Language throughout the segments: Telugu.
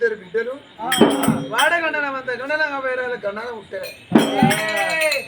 ఇద్దరు బిడ్డలు. వాడ గండనం అంత. గండనంగా పేరు గండనం పుట్టారు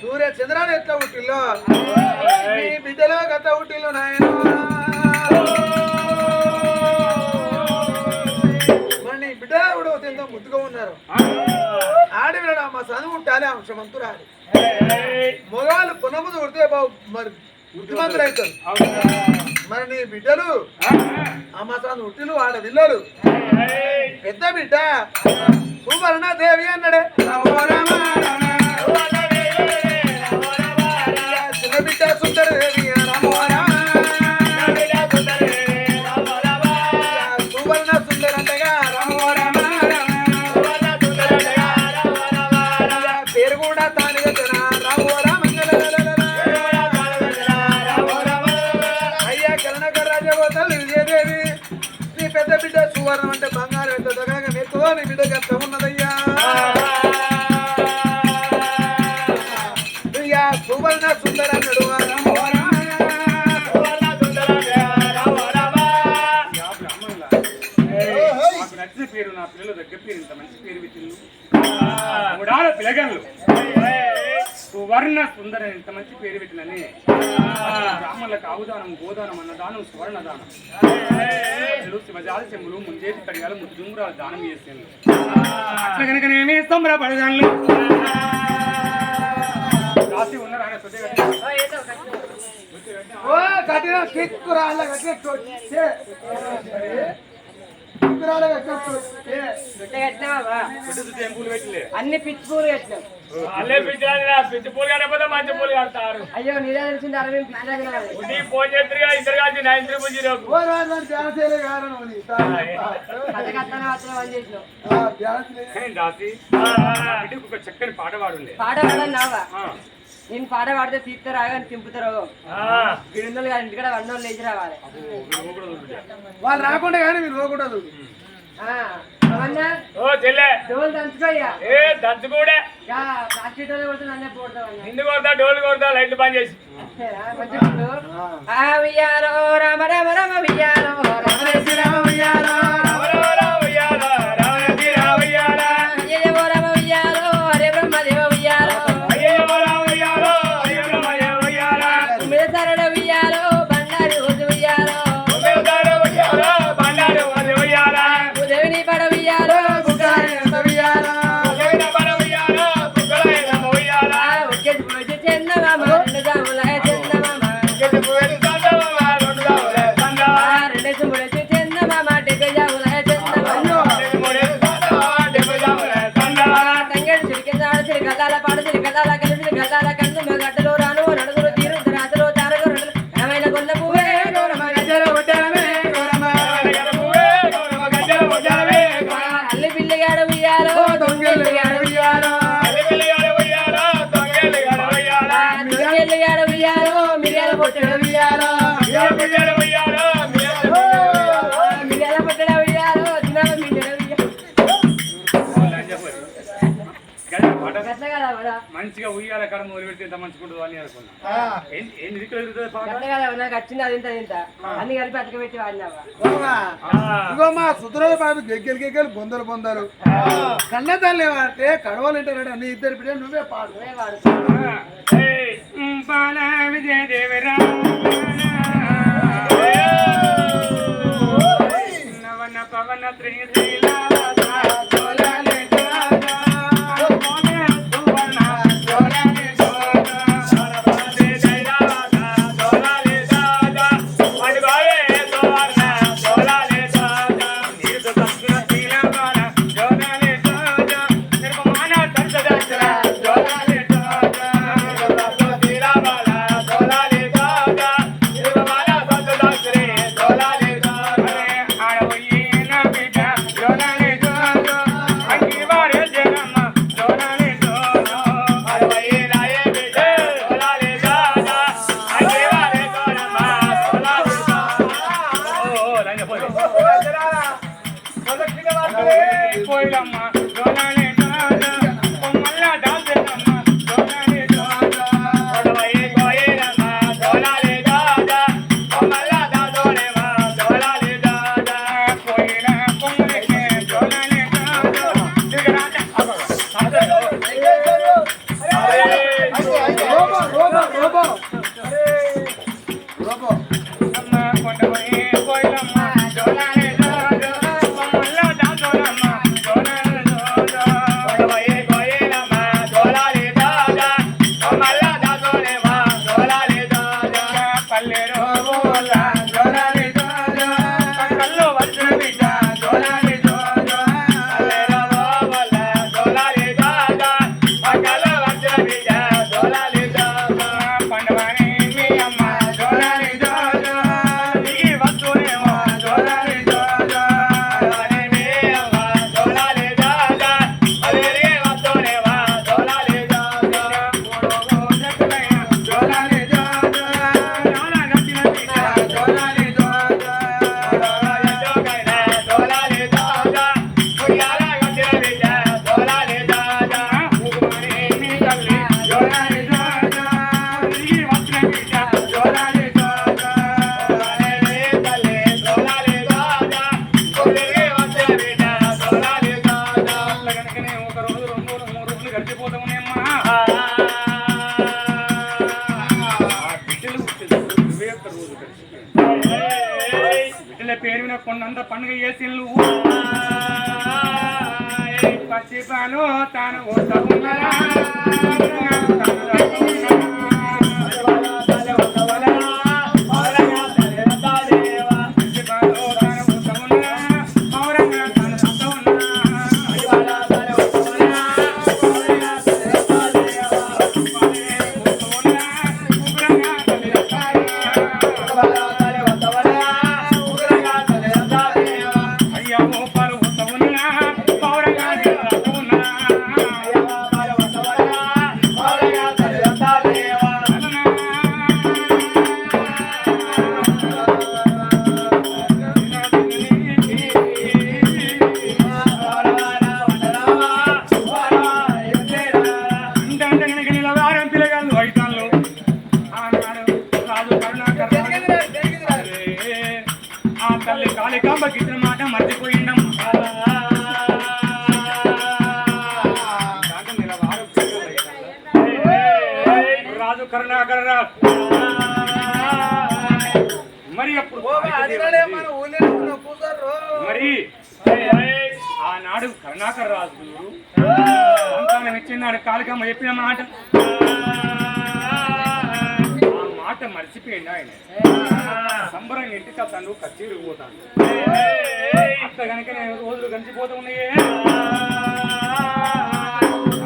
సూర్య చంద్రాలు ఎట్లా పుట్టిల్లో? నీ బిడ్డలు గత పుట్టిల్లు నాయన. బిడ్డ కూడా ఎంతో ముద్దుగా ఉన్నారు. ఆడవిడ మా చదువు ఉండాలి అంశమంతురాలి మొగాళ్ళు పునముదు కొడితే బాబు మరి బుద్ధిమంతులు అవుతారు మరి నీ బిడ్డలు అమ్మసాను ఉట్టిలు వాళ్ళ పిల్లలు పెద్ద బిడ్డ సువర్ణ దేవి అన్నాడే చిన్న బిడ్డ నచ్చిన పేరు నా పిల్లల దగ్గర పేరు ఇంత మంచి పేరు పెట్టిండు మూడాల పిలగన్లు. సువర్ణ సుందర ఇంత మంచి పేరు పెట్టినని. బ్రాహ్మణులకు ఆవుదానం గోదానం అన్నదానం సువర్ణ దానం. చెడు శివజాల చెంబులు ముంజేటి కడిగాలు ముద్దుంగురాలు దానం చేసిండు అట్లా కనుక నేనే సంబరపడదాను రాసి ఉన్నారు ఆయన పెద్దగా కట్టిన? కట్టిన కిక్కురాళ్ళ కట్టిన పెద్ద టెంపుల్ పెట్టలే అన్ని పిచ్చి పూలు కట్టినాం అల్లే పిచ్చి పూలు కనకపోతే మంచి పూలు కడతారు. అయ్యో నీదే తెలిసింది అరవై పిచ్చి ఉట్టి ఫోన్ చేద్దరుగా ఇద్దరు నైన్ త్రిపుల్ జీరో దాసి? ఒక చక్కని పాట పాడుండే పాట పాడన్నావా? నేను పాట పాడితే తీస్తారు రాగానే తింపుతారు గిన్నెలు కానీ ఇంటికాడ వందలు లేచి రావాలి. వాళ్ళు రాకుండా కానీ మీరు పోకూడదు ఆ, అవన్నా ఓ చెల్లె. డోలు దంచుకోయ్యా. ఏ దంచు కూడా ప్లాస్టిక్ డోలు కొడతా డోలు కొడతా లైట్లు బంద్ చేసి. రామ రామ రామ ఉయ్యాలో రామ శ్రీరామ ఉయ్యాలో మంచిగా ఉయ్యాల కాడ మొదలు పెడితే ఎంత మంచుకుంటుందో అని అనుకున్నా. ఏంటి దిక్కులు పాట? నాకు వచ్చింది అది ఇంత అన్ని కలిపి అతకబెట్టి వాడినావా? సుతురాల బాబు గెగ్గెలు గెగ్గెలు బొందలు బొందలు. కన్న తల్లి అంటే కడవలు వింటారట నీ ఇద్దరు బిడ్డ నువ్వే పాడు. విజయదేవరా. నవన పవన త్రిశీలావత పేరు పండుగ చేసిల్లు పచ్చి తాను ఓత ఉన్నరా? తల్లి కాళికాంబకి ఇచ్చిన మాట మర్చిపోయిండం. రాజు కరుణాకర్ రాజు మరి అప్పుడు మరి ఆనాడు కరుణాకర్ రాజు సంతానం ఇచ్చినాడు. కాళికమ్మ చెప్పిన మాట. మాట మర్చిపోయింది ఆయన. సంబరంగా ఇంటికి అతను కచ్చేరి పోతాను. అత్త కనుక నేను రోజులు గంచిపోతూ ఉన్నాయే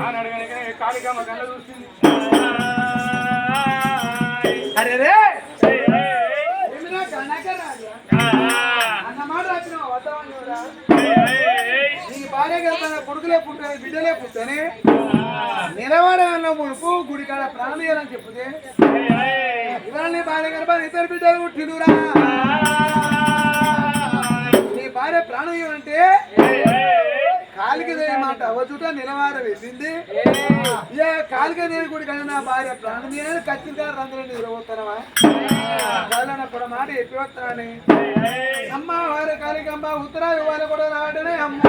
ఆనాడు కనుక కాళికమ్మ కళ్ళ చూస్తుంది అరే రే! కొడుకులే పుట్టాను బిడ్డలే పుట్టాని నిలబడే ముడుపు గుడి కాడ ప్రాణీయాలని చెప్తే ఇవాళ భార్య గర్భాన ఇద్దరు బిడ్డలు పుట్టినురా నీ భార్య ప్రాణం అంటే కాలికి మాట? అవచుట నిలవార వెళ్ళింది ఇక కాలికి నేను గుడి కానీ నా భార్య ప్రాణం ఖచ్చితంగా రంగులు నిలబోతానవా కూడా మాట చెప్పి వస్తానని అమ్మ వారి కాలికమ్మ ఉత్తరాది వారు కూడా రావడమే అమ్మ.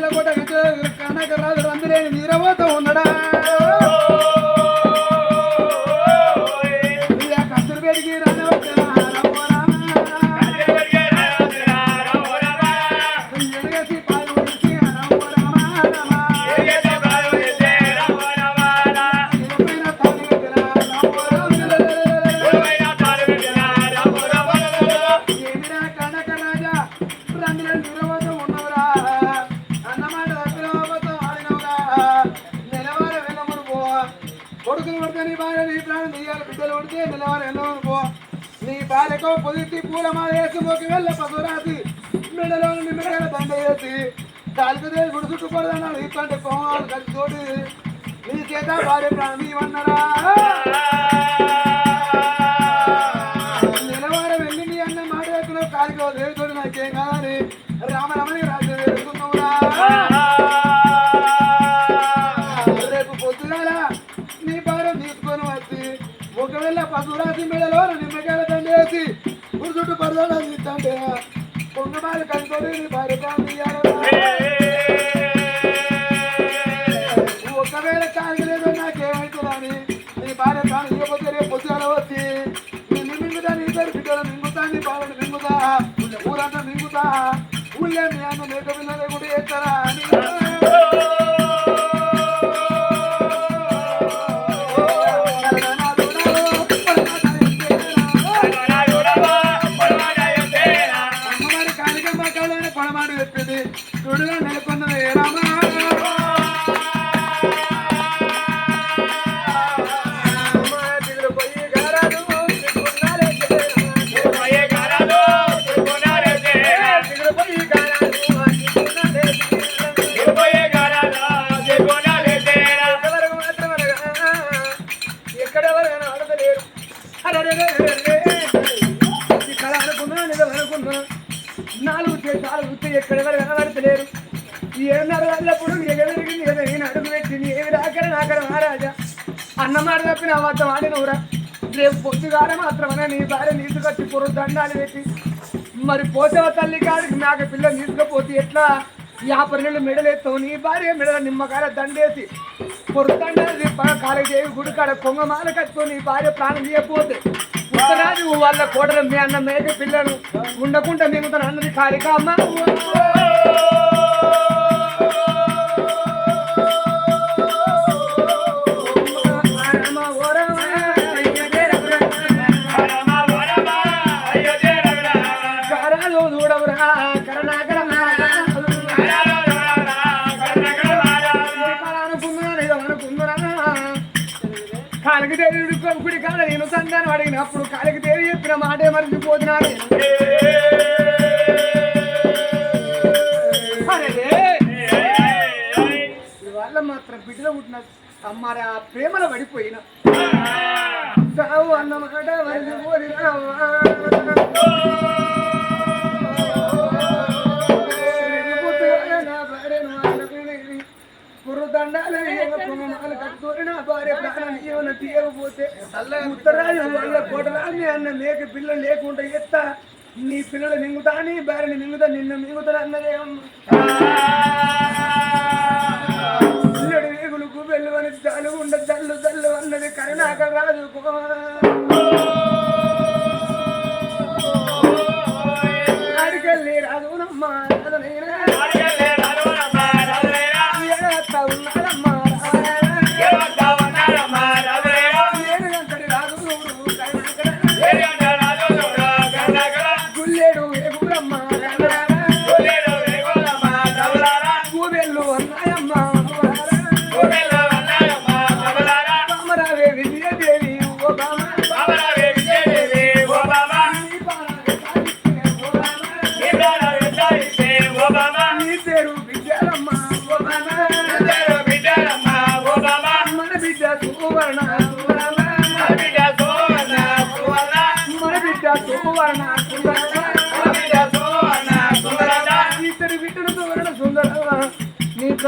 மாலை போட்ட கணக்கு கணக்கு வந்துடே நிறவத்த ஒன்னடா ఉంటే బిడ్డలు వెళ్ళవనుకో నిలవార వెళ్ళమను పో నీ భార్యకో పొదిటి పూలమాల వేసి మోకి వెళ్ళ పసురాసి మెడలో నుండి నిమ్మకాయల దండ వేసి కాలుకు దేవి గుడి చుట్టూ ఇట్లాంటి కోమాలు కలిసి తోటి నీ చేత భార్య ప్రాణం ఇవన్నరా పశురాశి మెడలో నిమ్మకాయల దండ వేసి గుడి చుట్టూ పడదా తీస్తుంటే పొంగమాలి కనుకొని నీ ఒకవేళ కాగలేదు నాకేమైతుందని నీ భార్య ప్రాణం ఇవ్వకపోతే రేపు పొద్దున వచ్చి నిన్ను మింగుతా నీ పేరు బిడ్డలు మింగుతా నీ బాలను మింగుతా ఊరంతా మింగుతా ఊళ్ళే మీ అన్న లేక పిల్లలే కూడా చేస్తారా అని. అన్నమాట తప్పిన అబద్ధం ఆడినవురా రేపు పొద్దుగాల మాత్రమే నీ భార్య నీసుకొచ్చి పొరు దండాలు పెట్టి. మరి పోసవ తల్లి కాడికి? నాకు పిల్లలు తీసుకపోతే ఎట్లా? యాభై నెలలు మెడలేస్తావు నీ భార్య మెడల నిమ్మకాయ దండేసి. పొరు దండాలు కాలేజీ గుడి కాడ కొంగమాల కట్టుకో నీ భార్య ప్రాణం తీయకపోతే. ఉత్తరాజు వాళ్ళ కోడలు మీ అన్న మేక పిల్లలు ఉండకుండా మేము తన అన్నది కారిక అమ్మ. కాలికి దేవుడు ప్రముఖుడి కాడ నేను సంతానం అడిగినప్పుడు కాలికి దేవి చెప్పిన మాటే మర్చిపోతున్నాను. వాళ్ళ మాత్రం బిడ్డలో పుట్టిన అమ్మారి ఆ ప్రేమలో పడిపోయిన. సావు అన్నమాట మర్చిపోయినా కట్టుకొని నా భార్య ప్రాణం ఏమైనా తీయకపోతే ఉత్తరాజు వాళ్ళ కొడరాని అన్న లేక పిల్లలు లేకుండా ఎత్తా నీ పిల్లలు మింగుతా నీ భార్యని మింగుతా నిన్ను మింగుతా అన్నదే పిల్లడు వేగులకు వెళ్ళవని చాలు ఉండ జల్లు జల్లు అన్నది కరుణాక రాజు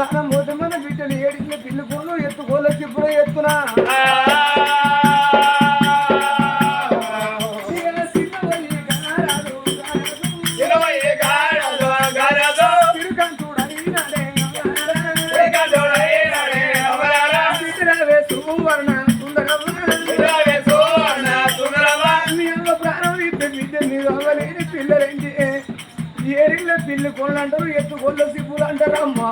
నీ పోతే మన బిడ్డలు ఏడికి పిల్లుకోను ఎత్తుకోలు ఇప్పుడు ఎత్తునా ఇల్లు కోళ్ళు ఎత్తు కోళ్ళు సిగ్గులు అంటారు అమ్మా.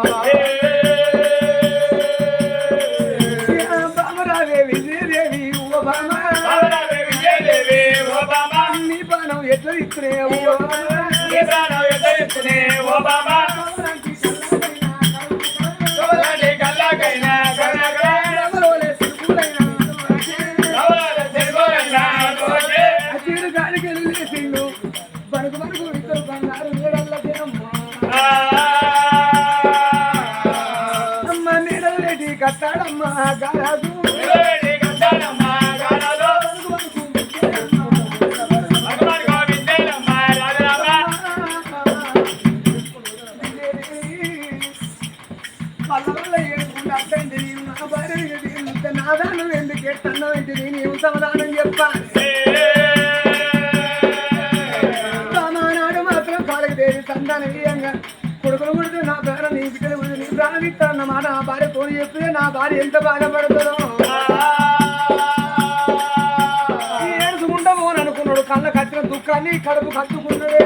అనుకుంటాను ఇయ్యంగా కొడుకులు కొడితే నా ప్రాణం నీ బిడ్డ నీ ప్రాణం ఇస్తానన్నమాట నా భార్య ఫోన్ చెప్తే నా భార్య ఎంత బాధపడుతుందో. ఏడుచుకుంటా పోను అనుకున్నాడు కళ్ళ కట్టిన దుఃఖాన్ని కడుపు కట్టుకున్నాడే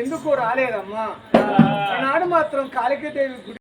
ఎందుకు రాలేదమ్మా? నాడు మాత్రం కాళికదేవి గుడి